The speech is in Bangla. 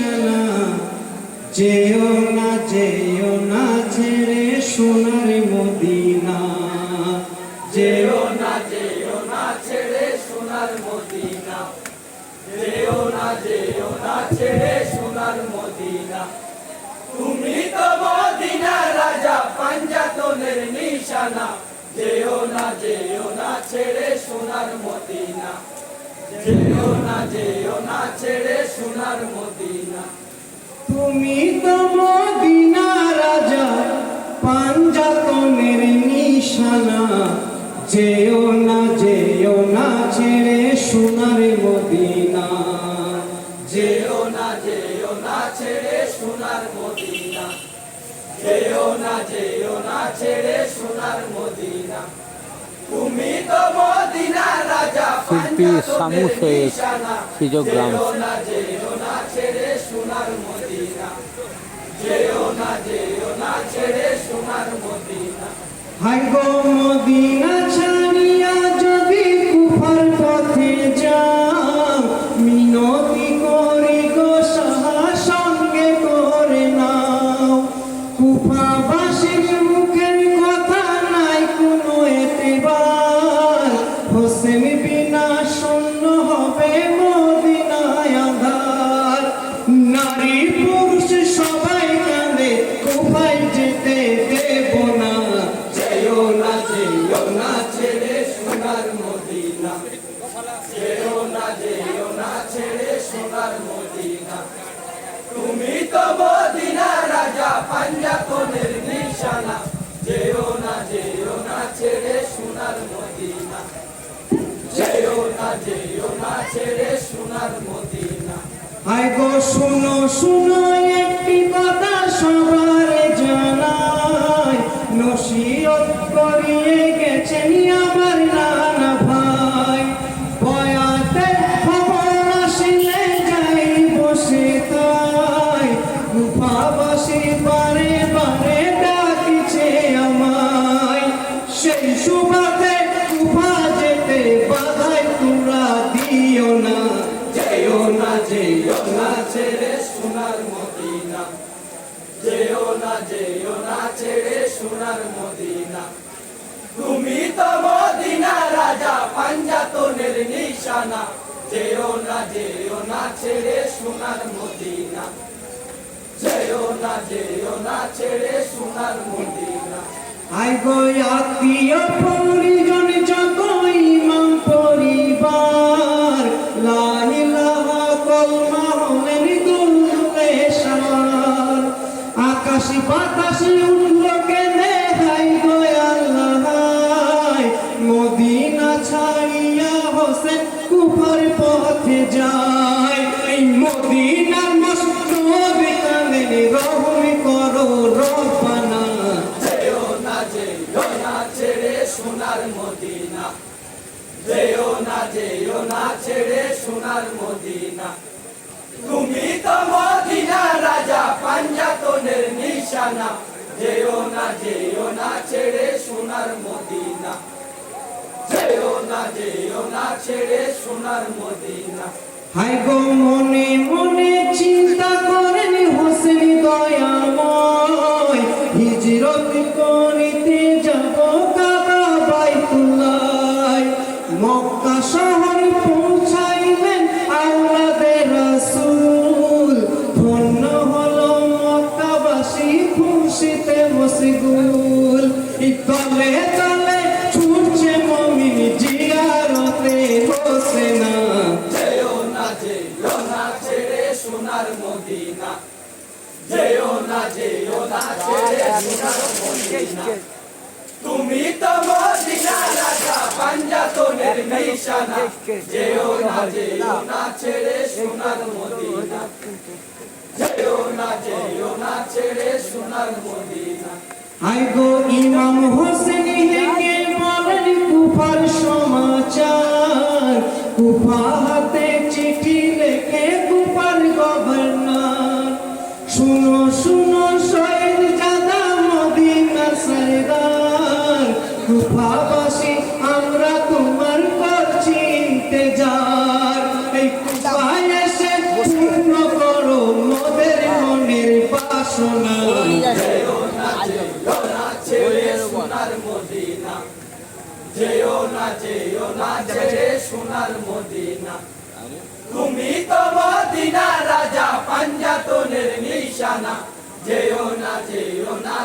নিশানা যেও না যেও না ছেড়ে সোনার মদিনা। যেও না যেও না ছেড়ে সোনার মদিনা। যেও না যেও না ছেড়ে সোনার মদিনা। তুমি তো মদিনা রাজা, পাঞ্জাতনের নিশানা। যেও না যেও না ছেড়ে সোনার মদিনা। যেও না যেও না ছেড়ে সোনার মদিনা তুমি তো মদিনা রাজা, পাঞ্জাতনের নিশানা। যেও না যেও না ছেড়ে সোনার মদিনা। যেও না যেও না ছেড়ে সোনার মদিনা। যেও না যেও না ছেড়ে সোনার মদিনা। শিল্পী সামু সৈয়দ ছেড়ে সোনার মদিনা। যেতে দেব না। যেও না যেও না, ছেড়ে সোনার মদিনা। যেও না যেও না, ছেড়ে সোনার মদিনা। তুমি তো মদিনা রাজা পাঞ্জাতনের নিশানা। যেও না যেও না, ছেড়ে সোনার মদিনা। যেও না যেও না, ছেড়ে সোনার মদিনা। হাই গো, শুনো শুনো, একটি কথা সবার সুবাদে গুফা যেতে না। যেও না যেও না, ছেড়ে সোনার মদিনা। যেও না যেও না, ছেড়ে সোনার মদিনা। না, ছেড়ে সোনার মদিনা। যেও না যেও না, ছেড়ে সোনার মদিনা। আই গো আত্মীয় পরিজন যত ইমাম পরিবার। লা ইলাহা কলমা হলেন দুলে সার আকাশ বাতাস উঠল কেনে হাই গো আল্লাহ মদিনা ছাড়িয়া হোসেন কুফার পথে যায়। এই সোনার মদিনা। যেও না যেও না, ছেড়ে সোনার মদিনা। তুমি তো মদিনা রাজা, পাঞ্জাতনের নিশানা। যেও না যেও না, ছেড়ে সোনার মদিনা। যেও না যেও না, ছেড়ে সোনার মদিনা। হাই গো মনে মনে চিন্তা করেন হোসেন দয়াময়। হিজরত করিতে জিয়ারতে হোসেনা যেও না যেও না ছেড়ে সোনার মদিনা। যেও না যেও না ছেড়ে সোনার মদিনা। তুমি তো মদিনা রাজা পাঞ্জাতনের নিশানা যেও না যেও না ছেড়ে সোনার মদিনা। যেও না যেও না ছেড়ে সোনার মদিনা। আই গো ইমাম হোসেন হেগে বলেন কুফার সমাচার। হাতে চিঠি লেখে কুফার গভর্নর। শুনো শুনো, শহীদ জাদা মদিনা সরদার কুফাবাসী আমরা তোমার করছি ইন্তেজার এই কুফায় এসে পূর্ণ করো সোনা যেও আমার মদিনা। তুমি তো মদিনা রাজা পাঞ্জাতনের নিশানা। যেও না যেও না